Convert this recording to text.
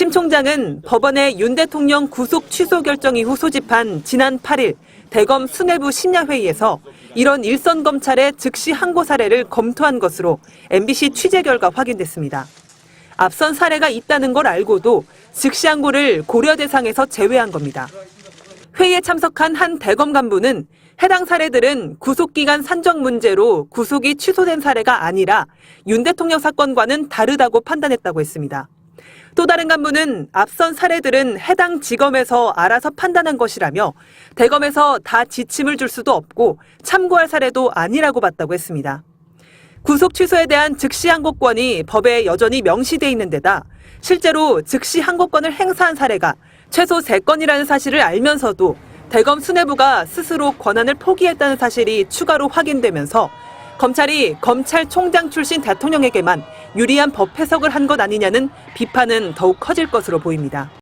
심 총장은 법원의 윤 대통령 구속 취소 결정 이후 소집한 지난 8일 대검 수뇌부 심야회의에서 이런 일선 검찰의 즉시 항고 사례를 검토한 것으로 MBC 취재 결과 확인됐습니다. 앞선 사례가 있다는 걸 알고도 즉시 항고를 고려 대상에서 제외한 겁니다. 회의에 참석한 한 대검 간부는 해당 사례들은 구속기간 산정 문제로 구속이 취소된 사례가 아니라 윤 대통령 사건과는 다르다고 판단했다고 했습니다. 또 다른 간부는 앞선 사례들은 해당 지검에서 알아서 판단한 것이라며 대검에서 다 지침을 줄 수도 없고 참고할 사례도 아니라고 봤다고 했습니다. 구속 취소에 대한 즉시 항고권이 법에 여전히 명시돼 있는 데다 실제로 즉시 항고권을 행사한 사례가 최소 3건이라는 사실을 알면서도 대검 수뇌부가 스스로 권한을 포기했다는 사실이 추가로 확인되면서 검찰이 검찰총장 출신 대통령에게만 유리한 법 해석을 한 것 아니냐는 비판은 더욱 커질 것으로 보입니다.